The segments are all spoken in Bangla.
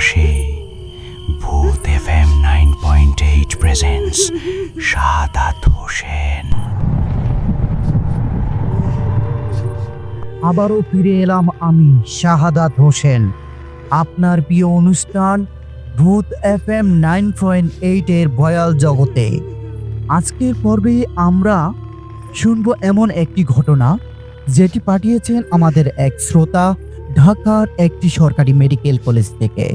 আসে ভূত F M nine point eight presents Sadat Hossain. আবারও ফিরে এলাম আমি শাহাদাত হোসেন। আপনার প্রিয় অনুষ্ঠান ভূত এফ এম নাইন পয়েন্ট এইটের ভয়াল জগতে। আজকের পর্বে আমরা শুনব এমন একটি ঘটনা, যেটি পাঠিয়েছেন আমাদের এক শ্রোতা ঢাকার একটি সরকারি মেডিকেল কলেজ থেকে।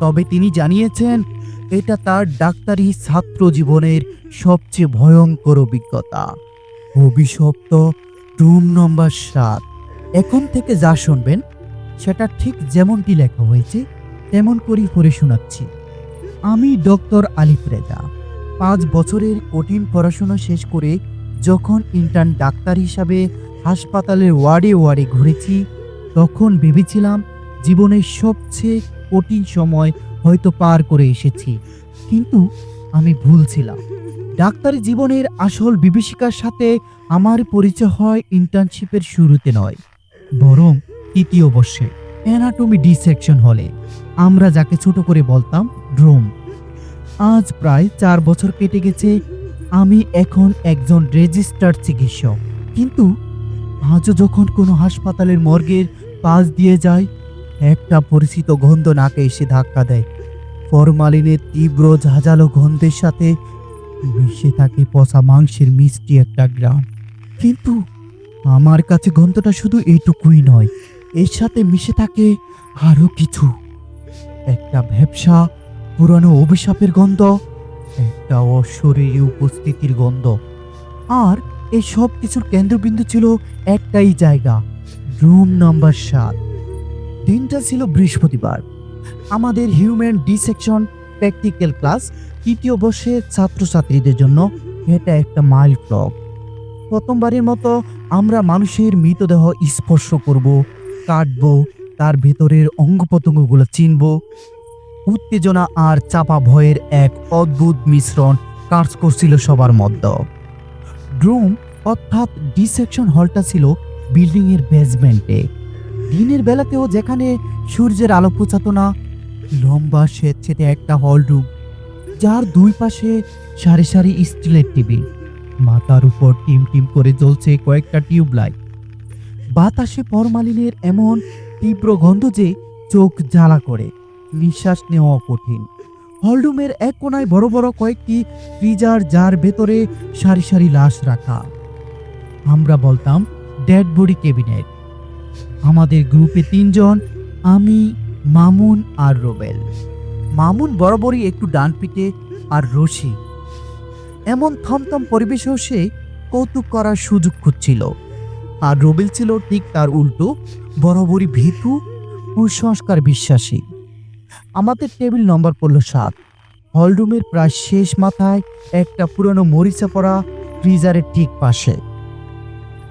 তবে তিনি জানিয়েছেন, এটা তার ডাক্তারি ছাত্র জীবনের সবচেয়ে ভয়ঙ্কর অভিজ্ঞতা। অভিশপ্ত রুম নম্বর সাত। এখন থেকে যা শুনবেন, সেটা ঠিক যেমনটি লেখা হয়েছে, তেমন করেই পড়ে শোনাচ্ছি। আমি ডক্টর আলিফ রেজা। পাঁচ বছরের কঠিন পড়াশোনা শেষ করে যখন ইন্টার্ন ডাক্তার হিসাবে হাসপাতালের ওয়ার্ডে ওয়ার্ডে ঘুরেছি, তখন ভেবেছিলাম জীবনের সবচেয়ে কঠিন সময় হয়তো পার করে এসেছি। কিন্তু আমি ভুল ছিলাম। ডাক্তারি জীবনের আসল বিভীষিকার সাথে আমার পরিচয় হয় ইন্টার্নশিপের শুরুতে নয়, বরং তৃতীয় বর্ষে অ্যানাটমি ডিসেকশন হলে। আমরা যাকে ছোট করে বলতাম ড্রোম আজ প্রায় চার বছর কেটে গেছে, আমি এখন একজন রেজিস্টার্ড চিকিৎসক। কিন্তু আজও যখন কোনো হাসপাতালের মর্গের পাশ দিয়ে যায় একটা পরিচিত গন্ধ নাকে এসে ধাক্কা দেয়। ফরমালিনের তীব্র ঝাঁঝালো গন্ধের সাথে মিশে থাকে পচা মাংসের মিষ্টি একটা গ্রাম। কিন্তু আমার কাছে গন্ধটা শুধু এইটুকুই নয়, এর সাথে মিশে থাকে আরও কিছু। একটা ব্যবসা পুরানো অভিশাপের গন্ধ, একটা অশরীরী উপস্থিতির গন্ধ। আর এই সব কিছুর কেন্দ্রবিন্দু ছিল একটাই জায়গা, রুম নাম্বার সাত। দিনটা ছিল বৃহস্পতিবার। আমাদের হিউম্যান ডিসেকশন প্র্যাকটিক্যাল ক্লাস তৃতীয় বর্ষের ছাত্রছাত্রীদের জন্য এটা একটা মাইল ফ্লক প্রথমবারের মতো আমরা মানুষের মৃতদেহ স্পর্শ করব, কাটব, তার ভেতরের অঙ্গ প্রত্যঙ্গগুলো চিনব। উত্তেজনা আর চাপা ভয়ের এক অদ্ভুত মিশ্রণ কাজ করছিল সবার মধ্যে। ড্রুম অর্থাৎ ডিসেকশন হলটা ছিল বিল্ডিংয়ের বেসমেন্টে দিনের বেলাতেও যেখানে সূর্যের আলো পৌঁছাতো না, লম্বা স্বেচ্ছেতে একটা হল রুম যার দুই পাশে সারি সারি স্টিলের টেবিল। মাথার উপর টিম টিম করে জ্বলছে কয়েকটা টিউবলাইট বাতাসে ফরমালিনের এমন তীব্র গন্ধ যে চোখ জ্বালা করে, নিঃশ্বাস নেওয়া কঠিন। হলরুমের এক কোনায় বড় বড় কয়েকটি ফ্রিজার যার ভেতরে সারি সারি লাশ রাখা। আমরা বলতাম ডেড বডি ক্যাবিনেট আমাদের গ্রুপে তিনজন, আমি, মামুন আর রোবেল। মামুন বরাবরই একটু ডান পিটে আর রশি এমন থমথম পরিবেশেও সে কৌতুক করার সুযোগ খুঁজছিল। আর রোবেল ছিল ঠিক তার উল্টো, বরাবরই ভীতু কুসংস্কার বিশ্বাসী। আমাদের টেবিল নম্বর পড়ল সাত। হলরুমের প্রায় শেষ মাথায় একটা পুরনো মরিচা পড়া ফ্রিজারের ঠিক পাশে।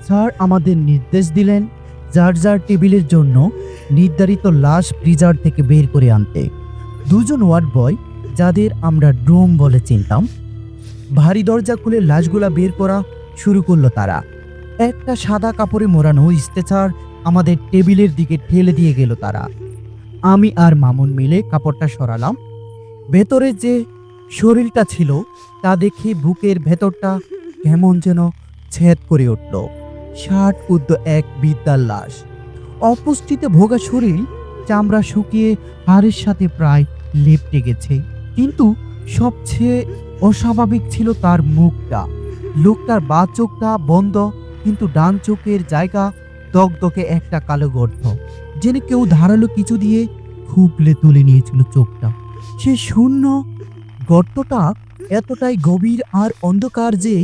স্যার আমাদের নির্দেশ দিলেন যার যার টেবিলের জন্য নির্ধারিত লাশ ফ্রিজার থেকে বের করে আনতে। দুজন ওয়ার্ড বয়, যাদের আমরা ড্রোম বলে চিনতাম, ভারী দরজা খুলে লাশগুলা বের করা শুরু করল তারা। একটা সাদা কাপড়ে মোড়ানো স্ট্রেচার আমাদের টেবিলের দিকে ঠেলে দিয়ে গেল তারা। আমি আর মামুন মিলে কাপড়টা সরালাম। ভেতরে যে শরীরটা ছিল, তা দেখে বুকের ভেতরটা কেমন যেন ছেদ করে উঠল। ষাট উদ্দ এক বিদ্যার লাশ। অপুষ্টিতে ভোগা শরীর চামড়া শুকিয়ে হাড়ের সাথে প্রায় লেপটে গেছে। কিন্তু সবচেয়ে অস্বাভাবিক ছিল তার মুখটা। লোকটার বা চোখটা বন্ধ, কিন্তু ডান চোখের জায়গা দগদগে একটা কালো গর্ত, যেন কেউ ধারালো কিছু দিয়ে খুবলে তুলে নিয়েছিল চোখটা। সে শূন্য গর্তটা এতটাই গভীর আর অন্ধকার যে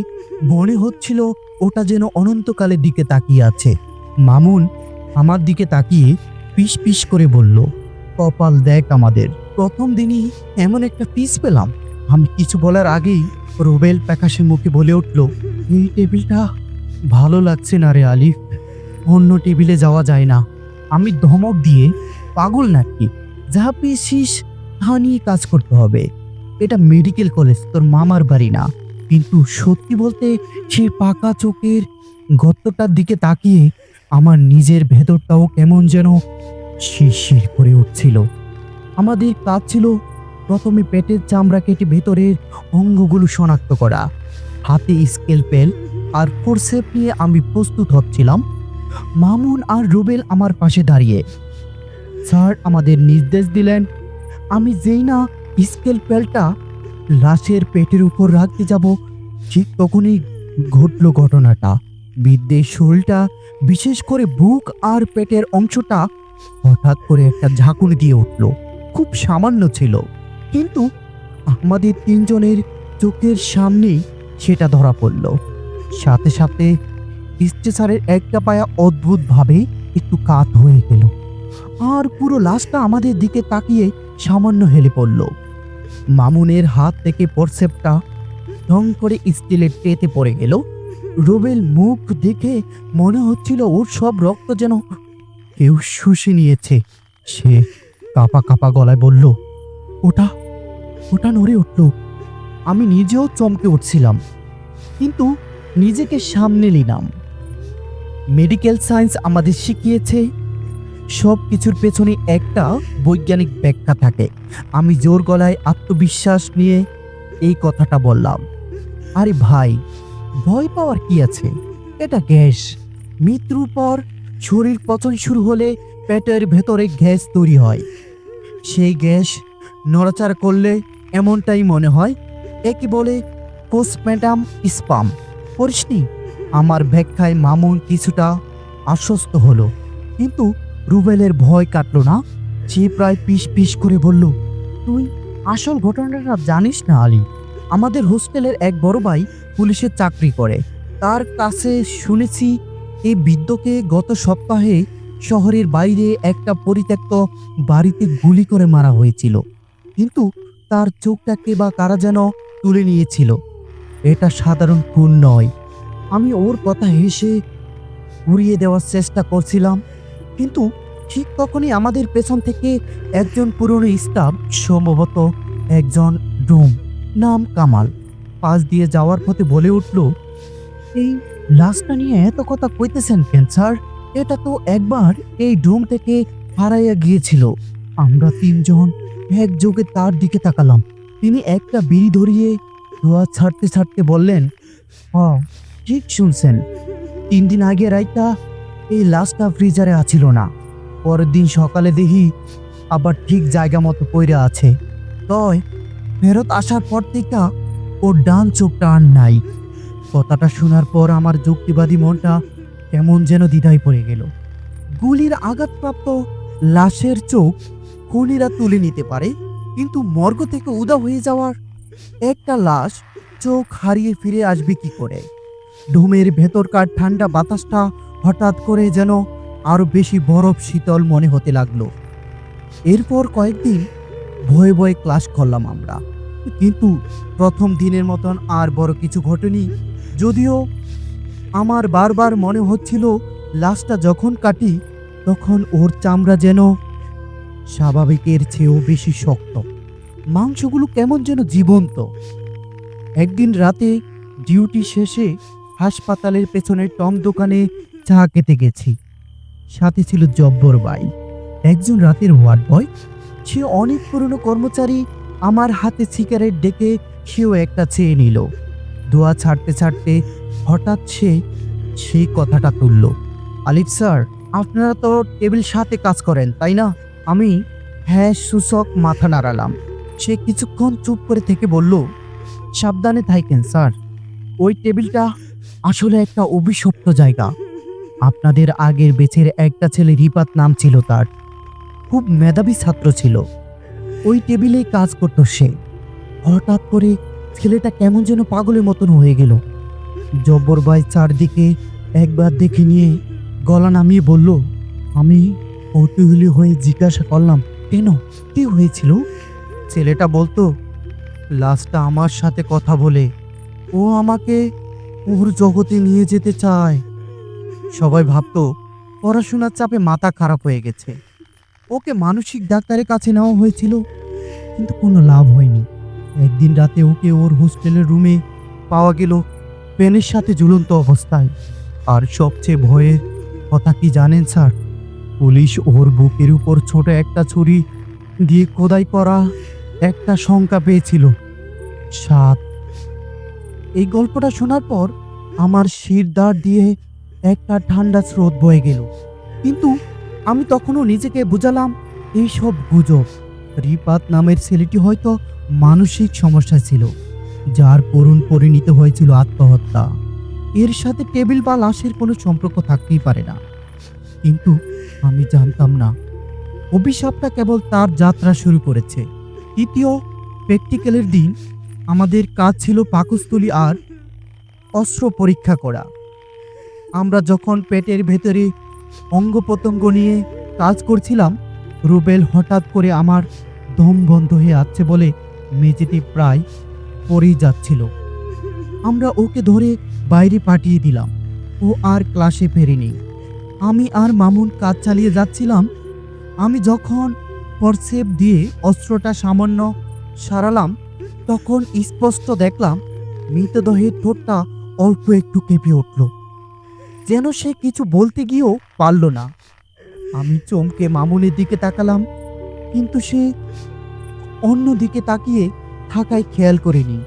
মনে হচ্ছিল ওটা যেন অনন্তকালের দিকে তাকিয়ে আছে। মামুন আমার দিকে তাকিয়ে পিস পিস করে বলল, কপাল দেখ আমাদের, প্রথম দিনই এমন একটা পিস পেলাম। আমি কিছু বলার আগেই রোবেল প্যাকাশে মুখে বলে উঠল, এই টেবিলটা ভালো লাগছে না রে আলিফ, অন্য টেবিলে যাওয়া যায় না। আমি ধমক দিয়ে পাগল নাকি? যা পেয়েছিস তা নিয়ে কাজ করতে হবে। এটা মেডিকেল কলেজ, তোর মামার বাড়ি না। কিন্তু সত্যি বলতে সেই পাকা চোখের গর্তটার দিকে তাকিয়ে আমার নিজের ভেতরটাও কেমন যেন শিরশির করে উঠছিল। আমাদের কাজ ছিল প্রথমে পেটের চামড়া কেটে ভেতরের অঙ্গগুলো শনাক্ত করা, হাতে স্কেল পেল আর ফোরসেপ নিয়ে আমি প্রস্তুত হচ্ছিলাম। মামুন আর রুবেল আমার পাশে দাঁড়িয়ে, স্যার, আমাদের নির্দেশ দিলেন। আমি যেই না স্কেল পেলটা লাশের পেটের উপর রাখতে যাব, ঠিক তখনই ঘটল ঘটনাটা। বৃদ্ধের শরীরটা, বিশেষ করে বুক আর পেটের অংশটা, হঠাৎ করে একটা ঝাঁকুনি দিয়ে উঠল। খুব সামান্য ছিল। কিন্তু আমাদের তিনজনের চোখের সামনেই সেটা ধরা পড়ল। সাথে সাথে স্টেশনের একটা পায়া অদ্ভুতভাবে একটু কাত হয়ে গেল। আর পুরো লাশটা আমাদের দিকে তাকিয়ে সামান্য হেলে পড়ল। মামুনের হাত থেকে পরসেপটা ঢং করে স্টিলের ট্রেতে পড়ে গেল। রুবেল মুখ দেখে মনে হচ্ছিল ওর সব রক্ত যেন কেউ শুষে নিয়েছে। সে কাপা কাপা গলায় বলল, ওটা ওটা নড়ে উঠল। আমি নিজেও চমকে উঠছিলাম, কিন্তু নিজেকে সামনে নিলাম। মেডিকেল সায়েন্স আমাদের শিখিয়েছে সব কিছুর পেছনে একটা বৈজ্ঞানিক ব্যাখ্যা থাকে। আমি জোর গলায় আত্মবিশ্বাস নিয়ে এই কথাটা বললাম। আরে ভাই, ভয় পাওয়ার কি আছে? এটা গ্যাস। মৃত্যুর পর শরীর পচন শুরু হলে পেটের ভেতরে গ্যাস তৈরি হয়। সেই গ্যাস নড়াচড়া করলে এমনটাই মনে হয়, একে বলে পোস্টম্যাটাম স্পাম। পড়িসনি আমার ব্যাখ্যায় মামুন কিছুটা আশ্বস্ত হলো। কিন্তু রুবেলের ভয় কাটলো না। সে প্রায় পিস পিস করে বলল, তুই আসল ঘটনাটা জানিস না আলী। আমাদের হোস্টেলের এক বড় ভাই পুলিশের চাকরি করে। তার কাছে শুনেছি এই বৃদ্ধকে গত সপ্তাহে শহরের বাইরে একটা পরিত্যক্ত বাড়িতে গুলি করে মারা হয়েছিল। কিন্তু তার চোখটাকে বা কারা যেন তুলে নিয়েছিল। এটা সাধারণ খুন নয়। আমি ওর কথা হেসে উড়িয়ে দেওয়ার চেষ্টা করছিলাম। কিন্তু ঠিক তখনই আমাদের পেছন থেকে একজন পুরনো স্টাফ সম্ভবত একজন ডোম নাম কামাল পাশ দিয়ে যাওয়ার পথে বলে উঠল, এই লাশটা নিয়ে এত কথা কইতেছেন কেন, স্যার? এটা তো একবার এই ডোম থেকে হারাইয়া গিয়েছিল। আমরা তিনজন একযোগে তার দিকে তাকালাম। তিনি একটা বিড়ি ধরিয়ে ধোয়া ছাড়তে ছাড়তে বললেন হ ঠিক শুনছেন। তিন দিন আগে রাইতা এই লাশটা ফ্রিজারে আছিল না। পরের দিন সকালে দেখি আবার ঠিক জায়গা মতো পইরা আছে। তয় ফেরত আসার পর থেকে ওর ডান চোখটা আর নাই। কথাটা শোনার পর আমার যুক্তিবাদী মনটা কেমন যেন দ্বিধায় পড়ে গেল। গুলির আঘাতপ্রাপ্ত লাশের চোখ খুনিরা তুলে নিতে পারে, কিন্তু মর্গ থেকে উদা হয়ে যাওয়ার একটা লাশ চোখ হারিয়ে ফিরে আসবে কি করে? ডোমের ভেতরকার ঠান্ডা বাতাসটা হঠাৎ করে যেন আরও বেশি বরফ শীতল মনে হতে লাগল। এরপর কয়েকদিন ভয়ে ভয়ে ক্লাস করলাম আমরা। কিন্তু প্রথম দিনের মতন আর বড় কিছু ঘটেনি। যদিও আমার বারবার মনে হচ্ছিল, লাশটা যখন কাটি, তখন ওর চামড়া যেন স্বাভাবিকের চেয়েও বেশি শক্ত। মাংসগুলো কেমন যেন জীবন্ত। একদিন রাতে ডিউটি শেষে হাসপাতালের পেছনের টম দোকানে চা খেতে গেছি সাথে ছিল জব্বর বাই একজন রাতের ওয়ার্ড বয়। সে অনেক পুরনো কর্মচারী। আমার হাতে সিগারেট ডেকে সেও একটা চেয়ে নিল। দোয়া ছাড়তে ছাড়তে হঠাৎ সে সেই কথাটা তুলল। আলিফ স্যার, আপনারা তো টেবিল সাথে কাজ করেন, তাই না? আমি হ্যাঁ সূচক মাথা নাড়ালাম। সে কিছুক্ষণ চুপ করে থেকে বলল, সাবধানে থাকেন স্যার। ওই টেবিলটা আসলে একটা অভিশপ্ত জায়গা। আপনাদের আগের বেচের একটা ছেলে রিপাত নাম ছিল তার। খুব মেধাবী ছাত্র ছিল। ওই টেবিলেই কাজ করতো সে। হঠাৎ করে ছেলেটা কেমন যেন পাগলের মতন হয়ে গেল। জব্বর ভাই চারদিকে একবার দেখে নিয়ে গলা নামিয়ে বলল, আমি কৌতূহলী হয়ে জিজ্ঞাসা করলাম, কেন? কি হয়েছিল? ছেলেটা বলতো লাস্টটা আমার সাথে কথা বলে। ও আমাকে ওর জগতে নিয়ে যেতে চায়। সবাই ভাবতো, পড়াশোনার চাপে মাথা খারাপ হয়ে গেছে। ওকে মানসিক ডাক্তারের কাছে নেওয়া হয়েছিল, কিন্তু কোনো লাভ হয়নি। একদিন রাতে ওকে ওর হোস্টেলের রুমে পাওয়া গেল পেনের সাথে ঝুলন্ত অবস্থায়। আর সবচেয়ে ভয়ের কথা কি জানেন, স্যার? পুলিশ ওর বুকের উপর ছোট একটা ছুরি দিয়ে খোদাই করা একটা শঙ্কা পেয়েছিল। সাত। এই গল্পটা শোনার পর আমার শিরদার দিয়ে একটা ঠান্ডা স্রোত বয়ে গেল। কিন্তু আমি তখনও নিজেকে বুঝালাম, এইসব গুজব, রিপাত নামের ছেলেটি হয়তো মানসিক সমস্যা ছিল, যার করুণ পরিণত হয়েছিল আত্মহত্যা। এর সাথে টেবিল বা লাশের কোনো সম্পর্ক থাকতেই পারে না। কিন্তু আমি জানতাম না, অভিশাপটা কেবল তার যাত্রা শুরু করেছে। তৃতীয় প্র্যাকটিক্যালের দিন আমাদের কাজ ছিল পাকস্থলী আর অস্ত্র পরীক্ষা করা। আমরা যখন পেটের ভেতরে অঙ্গ প্রত্যঙ্গ নিয়ে কাজ করছিলাম, রুবেল হঠাৎ করে আমার দম বন্ধ হয়ে আসছে বলে মেঝেতে প্রায় পড়েই যাচ্ছিল। আমরা ওকে ধরে বাইরে পাঠিয়ে দিলাম, ও আর ক্লাসে ফেরেনি। আমি আর মামুন কাজ চালিয়ে যাচ্ছিলাম, আমি যখন পরসেপ দিয়ে অস্ত্রটা সামান্য সারালাম, তখন স্পষ্ট দেখলাম মৃতদেহের ঠোঁটটা অল্প একটু কেঁপে উঠল। যেন সে কিছু বলতে গিয়েও পারল না। আমি চমকে মামুনের দিকে তাকালাম, কিন্তু সে অন্য দিকে তাকিয়ে থাকায় খেয়াল করেনি।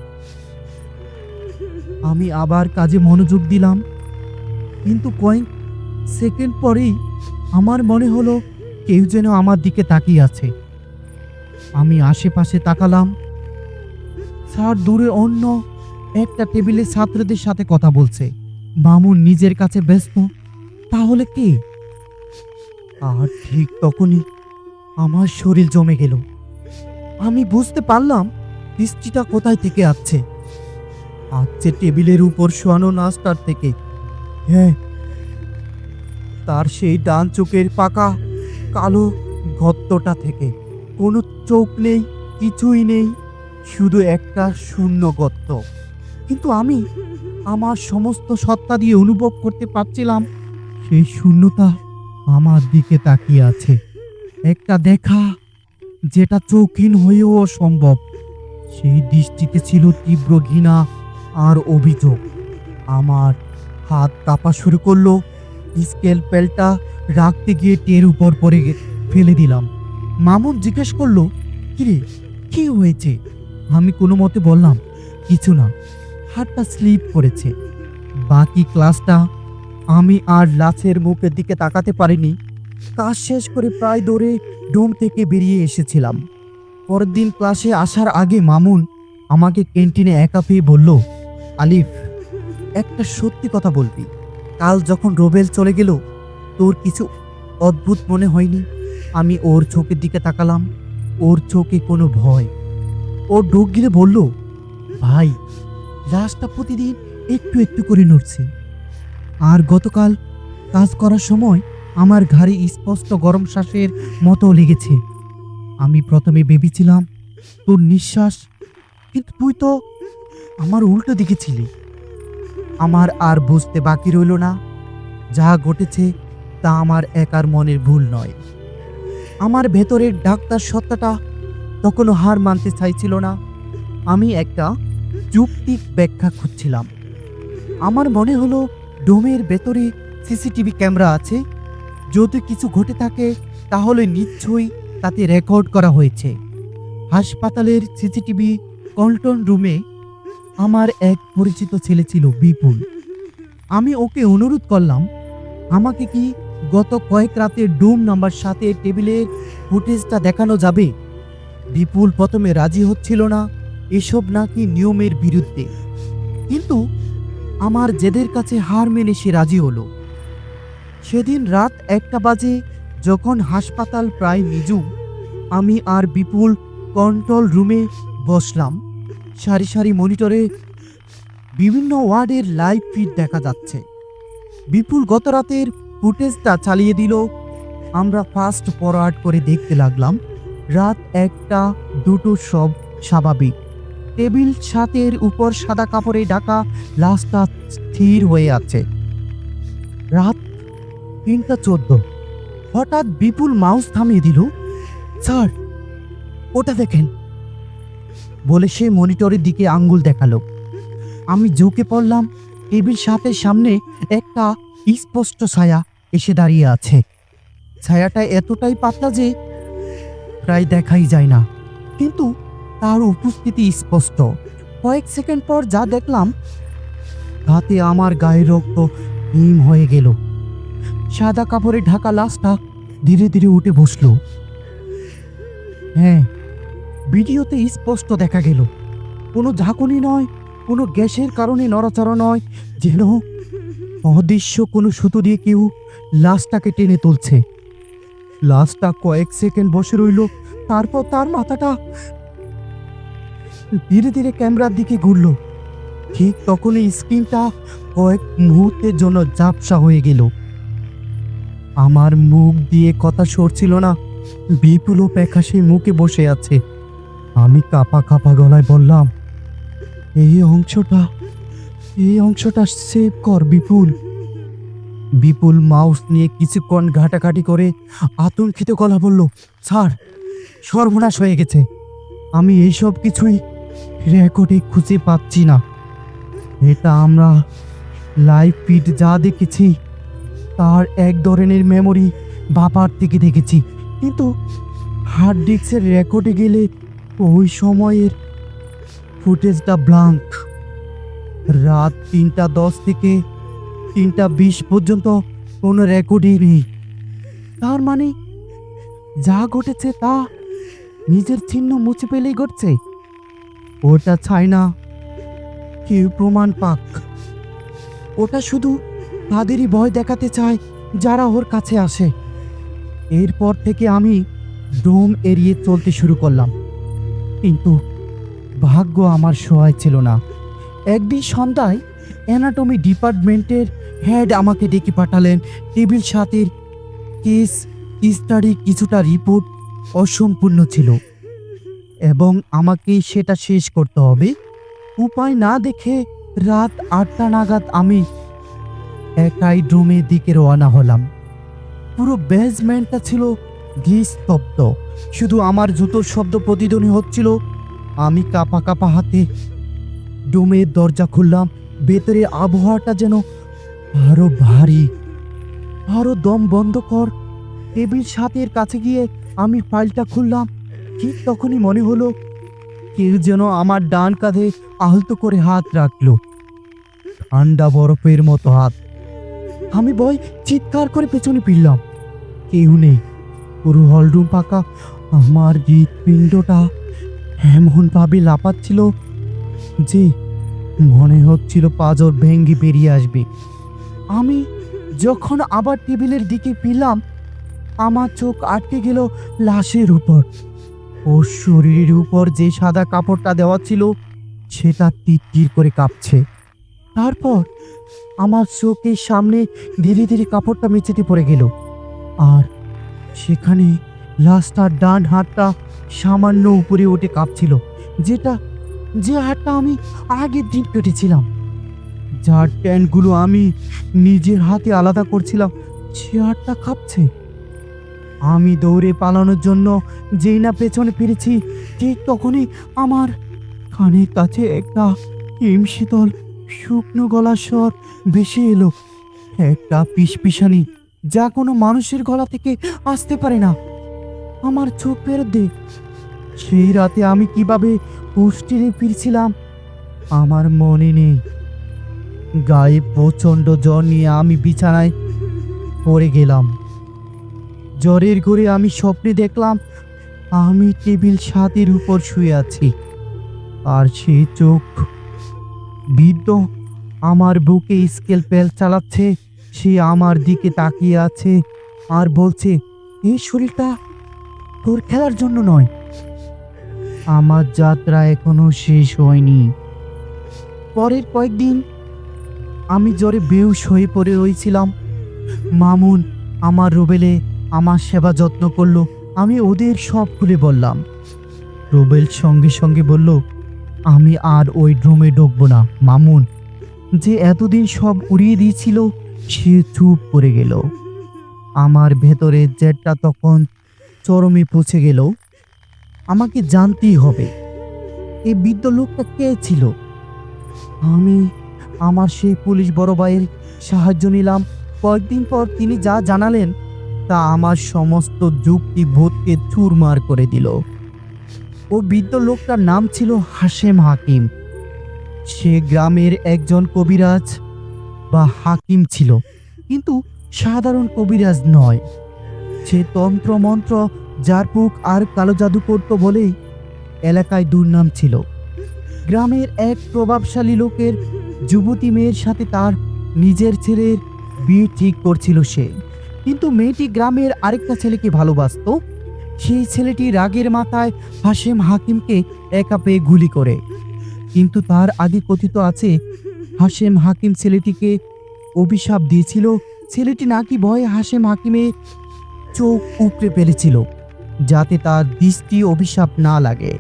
আমি আবার কাজে মনোযোগ দিলাম, কিন্তু কয়েক সেকেন্ড পরেই আমার মনে হলো কেউ যেন আমার দিকে তাকিয়ে আছে। আমি আশেপাশে তাকালাম, স্যার দূরে অন্য একটা টেবিলে ছাত্রদের সাথে কথা বলছে। মামুন নিজের কাছে ব্যস্ত। তাহলে কে? আর ঠিক তখনই আমার শরীর জমে গেল। আমি বুঝতে পারলাম দৃষ্টিটা কোথায় থেকে আসছে। আসছে টেবিলের উপর শোয়ানো নাস্তার থেকে। হ্যাঁ তার সেই ডান চোখের পাকা কালো গর্তটা থেকে। কোনো চোখ নেই, কিছুই নেই, শুধু একটা শূন্য গর্ত। কিন্তু আমি আমার সমস্ত সত্তা দিয়ে অনুভব করতে পারছিলাম, সেই শূন্যতা আমার দিকে তাকিয়ে আছে। একটা দেখা যেটা চৌকিন হয়েও অসম্ভব, সেই দৃষ্টিতে ছিল তীব্র ঘৃণা আর অভিযোগ। আমার হাত কাঁপা শুরু করল, স্কেল পেলটা রাখতে গিয়ে টের উপর পরে ফেলে দিলাম। মামুন জিজ্ঞেস করল, কিরে, কি হয়েছে? আমি কোনো মতে বললাম, কিছু না। হাতটা স্লিপ করেছে। বাকি ক্লাসটা আমি আর লাচের মুখের দিকে তাকাতে পারিনি। কাজ শেষ করে প্রায় দৌড়ে ডোম থেকে বেরিয়ে এসেছিলাম। পরের দিন ক্লাসে আসার আগে মামুন আমাকে ক্যান্টিনে একা পেয়ে বলল, আলিফ, একটা সত্যি কথা বলবি। কাল যখন রোবেল চলে গেল, তোর কিছু অদ্ভুত মনে হয়নি? আমি ওর চোখের দিকে তাকালাম। ওর চোখে কোনো ভয়। ও ডুব গিলে বলল, ভাই লাশটা প্রতিদিন একটু একটু করে নড়ছে। আর গতকাল কাজ করার সময় আমার ঘাড়ে স্পষ্ট গরম শ্বাসের মতো লেগেছে। আমি প্রথমে ভেবেছিলাম, তোর নিঃশ্বাস, কিন্তু তুই তো আমার উল্টো দিকে ছিলি। আমার আর বুঝতে বাকি রইল না, যা ঘটেছে তা আমার একার মনের ভুল নয়। আমার ভেতরের ডাক্তার সত্তাটা তখনও হার মানতে চাইছিল না। আমি একটা যুক্তিক ব্যাখ্যা খুঁজছিলাম। আমার মনে হলো ডোমের ভেতরে সিসিটিভি ক্যামেরা আছে। যদি কিছু ঘটে থাকে, তাহলে নিশ্চয়ই তাতে রেকর্ড করা হয়েছে। হাসপাতালের সিসিটিভি কন্ট্রোল রুমে আমার এক পরিচিত ছেলে ছিল বিপুল। আমি ওকে অনুরোধ করলাম, আমাকে কি গত কয়েক রাতে ডোম নাম্বার সাথে টেবিলের ফুটেজটা দেখানো যাবে? বিপুল প্রথমে রাজি হচ্ছিল না। এসব নাকি নিয়মের বিরুদ্ধে। কিন্তু আমার জেদের কাছে হার মেনে সে রাজি হলো। সেদিন রাত একটা বাজে যখন হাসপাতাল প্রায় নিজুম আমি আর বিপুল কন্ট্রোল রুমে বসলাম। সারি সারি মনিটরে বিভিন্ন ওয়ার্ডের লাইভ ফিড দেখা যাচ্ছে। বিপুল গত রাতের ফুটেজটা চালিয়ে দিল। আমরা ফাস্ট ফরওয়ার্ড করে দেখতে লাগলাম। রাত একটা, দুটো সব স্বাভাবিক। টেবিল ছাতের উপর সাদা কাপড়ে ঢাকা লাশটা স্থির হয়ে আছে। রাত তিনটা চোদ্দ। হঠাৎ বিপুল মাউস থামিয়ে দিল, স্যার, ওটা দেখেন। বলে সে মনিটরের দিকে আঙ্গুল দেখাল। আমি ঝুঁকে পড়লাম, টেবিল সাথে সামনে একটা স্পষ্ট ছায়া এসে দাঁড়িয়ে আছে। ছায়াটা এতটাই পাতলা যে প্রায় দেখাই যায় না। কিন্তু তার উপস্থিতি স্পষ্ট। কয়েক সেকেন্ড পর যা দেখলাম, তাতে আমার গায়ের রক্ত হিম হয়ে গেল। সাদা কাপড়ে ঢাকা লাশটা ধীরে ধীরে উঠে বসল। হ্যাঁ ভিডিওতে স্পষ্ট দেখা গেল। কোনো ঝাঁকুনি নয়, কোনো গ্যাসের কারণে নড়াচড়া নয়, যেন অদৃশ্য কোনো সুতো দিয়ে কেউ লাশটাকে টেনে তুলছে। লাশটা কয়েক সেকেন্ড বসে রইল, তারপর তার মাথাটা ধীরে ধীরে ক্যামেরার দিকে ঘুরল। ঠিক তখনই স্ক্রিনটা কয়েক মুহূর্তের জন্য ঝাপসা হয়ে গেল। আমার মুখ দিয়ে কথা সরছিল না। বিপুল প্যাকাশে মুখে বসে আছে। আমি কাপা কাপা গলায় বললাম, এই অংশটা এই অংশটা সেভ কর বিপুল। বিপুল মাউস নিয়ে কিছুক্ষণ ঘাটাঘাটি করে আতঙ্কিত গলা বলল, স্যার, সর্বনাশ হয়ে গেছে। আমি এইসব কিছুই রেকর্ডে খুঁজে পাচ্ছি না। এটা আমরা লাইভ ফিড যা দেখেছি, তার এক ধরনের মেমোরি বাবার থেকে দেখেছি। কিন্তু হার্ড ডিস্কের রেকর্ডে গেলে ওই সময়ের ফুটেজটা ব্লাঙ্ক রাত তিনটা দশ থেকে তিনটা বিশ পর্যন্ত কোনো রেকর্ডই নেই। তার মানে যা ঘটেছে তা নিজের চিহ্ন মুছে পেলেই ঘটছে। ওটা চাই না কেউ প্রমাণ পাক। ওটা শুধু তাদেরই ভয় দেখাতে চায়, যারা ওর কাছে আসে। এরপর থেকে আমি ডোম এড়িয়ে চলতে শুরু করলাম। কিন্তু ভাগ্য আমার সহায় ছিল না। একদিন সন্ধ্যায় অ্যানাটমি ডিপার্টমেন্টের হেড আমাকে ডেকে পাঠালেন। টেবিল সাথের কেস স্টাডি কিছুটা রিপোর্ট অসম্পূর্ণ ছিল। এবং আমাকে সেটা শেষ করতে হবে। উপায় না দেখে রাত আটটা নাগাদ আমি একাই ড্রোমের দিকে রওনা হলাম। পুরো বেসমেন্টটা ছিল নিস্তব্ধ। শুধু আমার জুতোর শব্দ প্রতিধ্বনি হচ্ছিল। আমি কাপা কাপা হাতে ডোমের দরজা খুললাম। ভেতরে আবহাওয়াটা যেন আরও ভারী, আরও দম বন্ধ কর। টেবিল সাথের কাছে গিয়ে আমি ফাইলটা খুললাম। ঠিক তখনই মনে হলো, কেউ যেন আমার ডান কাঁধে আহত করে হাত রাখল। ঠান্ডা বরফের মতো হাত। আমি ভয় চিৎকার করে পেছনে ফিরলাম। কেউ নেই। পুরো হলরুম পাকা আমার হৃৎপিণ্ডটা এমনভাবে লাপাচ্ছিল যে মনে হচ্ছিল পাজর ভেঙ্গি বেরিয়ে আসবে। আমি যখন আবার টেবিলের দিকে ফিরলাম, আমার চোখ আটকে গেল লাশের উপর। ওর শরীরের উপর যে সাদা কাপড়টা দেওয়া ছিল, সেটা টিটটির করে কাঁপছে। তারপর আমার চোখের সামনে ধীরে ধীরে কাপড়টা মেঝেতে পড়ে গেল। আর সেখানে লাশটার ডান হাতটা সামান্য উপরে উঠে কাঁপছিল, যেটা, যে হাতটা আমি আগের দিন কেটেছিলাম। যার ট্যানগুলো আমি নিজের হাতে আলাদা করছিলাম, সে হাতটা কাঁপছে। আমি দৌড়ে পালানোর জন্য যেই না পেছনে ফিরেছি, ঠিক তখনই আমার কানের কাছে একটা হিম শীতল শুকনো গলার স্বর ভেসে এলো। একটা পিসপিসানি, যা কোনো মানুষের গলা থেকে আসতে পারে না। আমার চোখ ফেরত দে। সেই রাতে আমি কীভাবে হোস্টেলে ফিরছিলাম, আমার মনে নেই। গায়ে প্রচণ্ড জ্বর নিয়ে আমি বিছানায় পড়ে গেলাম। জ্বরের ঘরে আমি স্বপ্নে দেখলাম, আমি টেবিল ছাদের উপর শুয়ে আছি। আর সে চোখ বৃদ্ধ আমার বুকে স্কেল পেল চালাচ্ছে, সে আমার দিকে তাকিয়ে আছে আর বলছে, এই শরীরটা তোর খেলার জন্য নয়। আমার যাত্রা এখনও শেষ হয়নি। পরের কয়েকদিন আমি জ্বরে বেউস হয়ে পড়ে রয়েছিলাম। মামুন আমার রুবেলে আমার সেবা যত্ন করল। আমি ওদের সব খুলে বললাম। রুবেল সঙ্গে সঙ্গে বলল, আমি আর ওই ড্রোমে ঢুকবো না, মামুন। যে এতদিন সব উড়িয়ে দিয়েছিল, সে চুপ করে গেল। আমার ভেতরে জেটটা তখন চরমে পৌঁছে গেল। আমাকে জানতেই হবে, এই বৃদ্ধ লোকটা কে ছিল? আমি আমার সেই পুলিশ বড় ভাইয়ের সাহায্য নিলাম। কয়েকদিন পর তিনি যা জানালেন তা আমার সমস্ত যুক্তি বোধকে চুরমার করে দিল। ও বৃদ্ধ লোকটার নাম ছিল হাশেম হাকিম। সে গ্রামের একজন কবিরাজ বা হাকিম ছিল, কিন্তু সাধারণ কবিরাজ নয়। সে তন্ত্র মন্ত্র জারপুক আর কালো জাদু করতো বলেই এলাকায় দুর্নাম ছিল। গ্রামের এক প্রভাবশালী লোকের যুবতী মেয়ের সাথে তার নিজের ছেলের বিয়ে ঠিক করছিল সে। কিন্তু মেয়েটি গ্রামের আরেকটা ছেলেকে ভালোবাসতো। সেই ছেলেটি রাগের মাথায় হাশেম হাকিমকে একা পেয়ে গুলি করে। কিন্তু তার আগে কথিত আছে হাশেম হাকিম ছেলেটিকে অভিশাপ দিয়েছিল। ছেলেটি নাকি ভয়ে হাশেম হাকিমে চোখ উপড়ে ফেলেছিল, যাতে তার দৃষ্টি অভিশাপ না লাগে।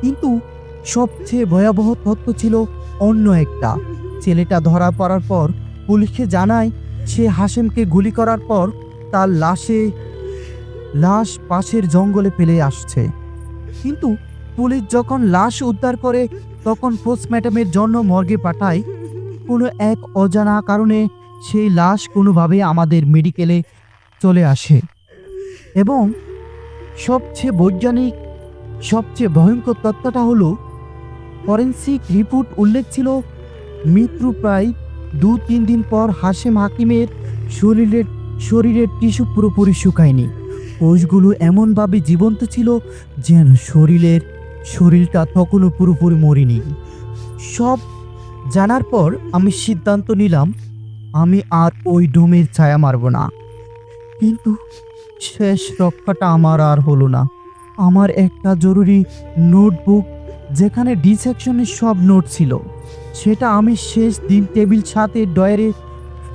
কিন্তু সবচেয়ে ভয়াবহ তথ্য ছিল অন্য একটা। ছেলেটা ধরা পড়ার পর পুলিশকে জানায় সে হাসেমকে গুলি করার পর তার লাশে, লাশ পাশের জঙ্গলে ফেলে আসছে। কিন্তু পুলিশ যখন লাশ উদ্ধার করে, তখন পোস্টম্যাটামের জন্য মর্গে পাঠায়। কোনো এক অজানা কারণে সেই লাশ কোনোভাবে আমাদের মেডিকেলে চলে আসে। এবং সবচেয়ে বৈজ্ঞানিক, সবচেয়ে ভয়ঙ্কর তথ্যটা হলো, ফরেন্সিক রিপোর্ট উল্লেখ ছিল, মৃত্যু প্রায় দু তিন দিন পর হাশেম হাকিমের শরীরের শরীরের টিস্যু পুরোপুরি শুকায়নি। কোষগুলো এমনভাবে জীবন্ত ছিল যেন শরীরের, শরীরটা তখনও পুরোপুরি মরিনি। সব জানার পর আমি সিদ্ধান্ত নিলাম, আমি আর ওই ডোমের ছায়া মারব না। কিন্তু শেষ রক্ষাটা আমার আর হলো না। আমার একটা জরুরি নোটবুক, যেখানে ডিসেকশনের সব নোট ছিল। সেটা আমি শেষ দিন টেবিল সাথে ডয়ারে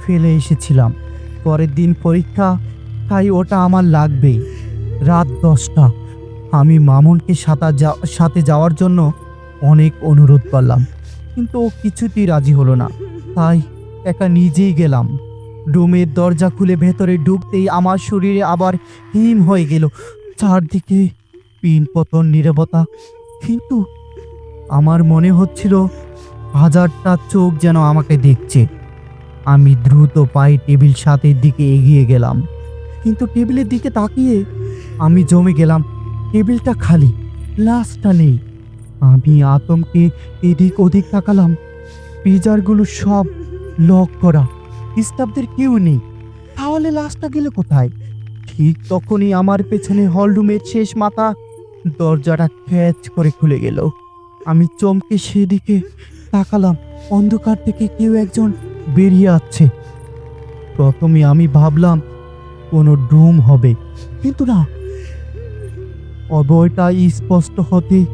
ফেলে এসেছিলাম। পরের দিন পরীক্ষা, তাই ওটা আমার লাগবেই। রাত দশটা। আমি মামুনকে সাঁতার যা, সাথে যাওয়ার জন্য অনেক অনুরোধ করলাম। কিন্তু ও কিছুতেই রাজি হলো না। তাই একা নিজেই গেলাম। রুমের দরজা খুলে ভেতরে ঢুকতেই আমার শরীরে আবার হিম হয়ে গেল। চারদিকে পিন পতন নীরবতা। কিন্তু আমার মনে হচ্ছিল হাজারটা চোখ যেন আমাকে দেখছে। আমি দ্রুত পায়ে টেবিল সাতের দিকে এগিয়ে গেলাম। কিন্তু টেবিলের দিকে তাকিয়ে আমি জমে গেলাম, টেবিলটা খালি লাশটা নেই। আমি আতঙ্কে এদিক ওদিক তাকালাম। পিজারগুলো সব লক করা, স্টাফদের কেউ নেই। তাহলে লাশটা গেলে কোথায়? ঠিক তখনই আমার পেছনে হলরুমের শেষ মাথা দরজাটা ক্যাচ করে খুলে গেল। আমি চমকে সেদিকে তাকালাম। অন্ধকার থেকে কেউ একজন বেরিয়ে আসছে। প্রথমে আমি ভাবলাম, কোনো ড্রুম হবে। কিন্তু না, অবয়টা স্পষ্ট হতে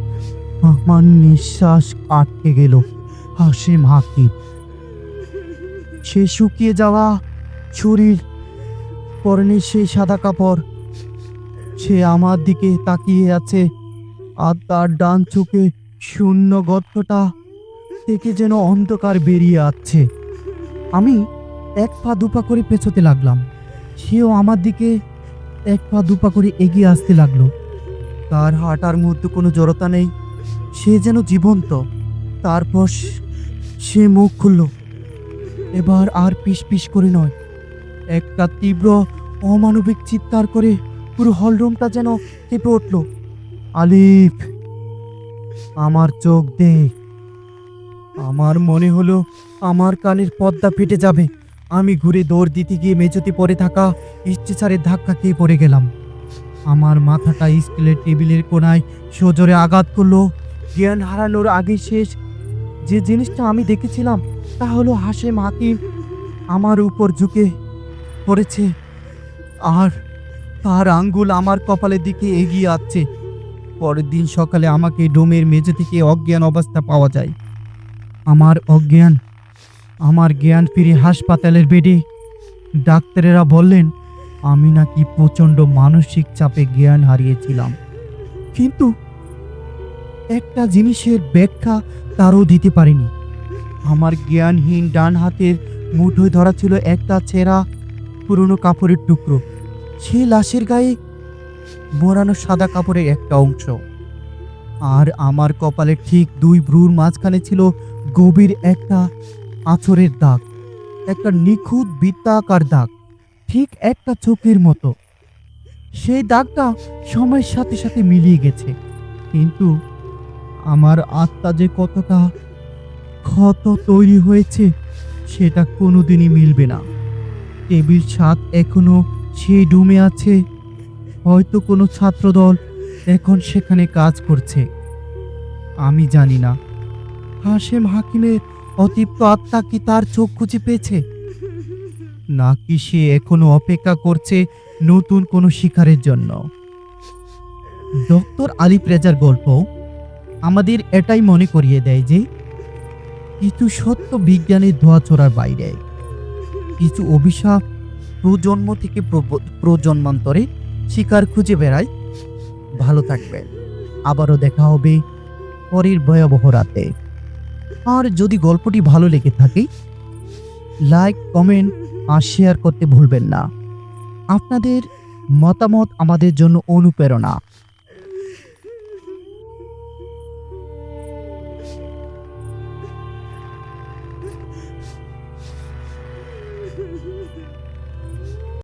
আমার নিঃশ্বাস আটকে গেল। হাসিম হাকিম সে শুকিয়ে যাওয়া শরীর পরনে সেই সাদা কাপড়। সে আমার দিকে তাকিয়ে আছে আর তার ডান চোখে শূন্য গর্তটা থেকে যেন অন্ধকার বেরিয়ে আসছে। আমি এক পা দুপা করে পেছোতে লাগলাম। সেও আমার দিকে এক পা দুপা করে এগিয়ে আসতে লাগল। তার হাঁটার মধ্যে কোনো জড়তা নেই। সে যেন জীবন্ত। তারপর সে- মুখ খুলল। এবার আর পিস পিস করে নয়। একটা তীব্র অমানবিক চিৎকার করে পুরো হলরুমটা যেন কেঁপে উঠল। আলিফ, আমার চোখ দে আমার মনে হলো আমার কানের পর্দা ফেটে যাবে। আমি ঘুরে দৌড় দিতে গিয়ে মেঝেতে পড়ে থাকা স্ট্রেচারের ধাক্কা খেয়ে পড়ে গেলাম। আমার মাথাটা স্টিলের টেবিলের কোনায় সজোরে আঘাত করল। জ্ঞান হারানোর আগে শেষ যে জিনিসটা আমি দেখেছিলাম, তা হলো হাসেম হাকিম আমার উপর ঝুঁকে পড়েছে। আর তার আঙ্গুল আমার কপালের দিকে এগিয়ে আসছে। পরের দিন সকালে আমাকে ডোমের মেঝে থেকে অজ্ঞান অবস্থা পাওয়া যায়। আমার অজ্ঞান। আমার জ্ঞান ফিরে হাসপাতালের বেডে। ডাক্তারেরা বললেন, আমি নাকি প্রচণ্ড মানসিক চাপে জ্ঞান হারিয়েছিলাম। কিন্তু একটা জিনিসের ব্যাখ্যা তারও দিতে পারিনি। আমার জ্ঞানহীন ডান হাতের মুঠোয় ধরা ছিল একটা ছেঁড়া পুরনো কাপড়ের টুকরো। সে লাশের গায়ে মোড়ানো সাদা কাপড়ের একটা অংশ। আর আমার কপালে ঠিক দুই ভ্রুর মাঝখানে ছিল গভীর একটা আছরের দাগ, একটা নিখুঁত বৃত্তাকার দাগ, ঠিক একটা চোখের মতো। সেই দাগটা সময়ের সাথে সাথে মিলিয়ে গেছে। কিন্তু আমার আত্মা যে কতটা ক্ষত তৈরি হয়েছে, সেটা কোনোদিনই মিলবে না। টেবিল সাত এখনও সেই ডুমে আছে। হয়তো কোনো ছাত্রদল এখন সেখানে কাজ করছে। আমি জানি না। হাসেম হাকিমের অতিপ্ত আত্মা কি তার চোখ খুঁজে পেয়েছে? নাকি সে এখনও অপেক্ষা করছে নতুন কোনো শিকারের জন্য? ডক্টর আলিফ রেজার গল্প আমাদের এটাই মনে করিয়ে দেয় যে, কিছু সত্য বিজ্ঞানের ধোয়াছোড়ার বাইরে, কিছু অভিশাপ প্রজন্ম থেকে প্রজন্মান্তরে শিকার খুঁজে বেড়ায়। ভালো থাকবেন। আবারও দেখা হবে পরের ভয়াবহ রাতে। আর যদি গল্পটি ভালো লেগে থাকে লাইক কমেন্ট আর শেয়ার করতে ভুলবেন না। আপনাদের মতামত আমাদের জন্য অনুপ্রেরণা।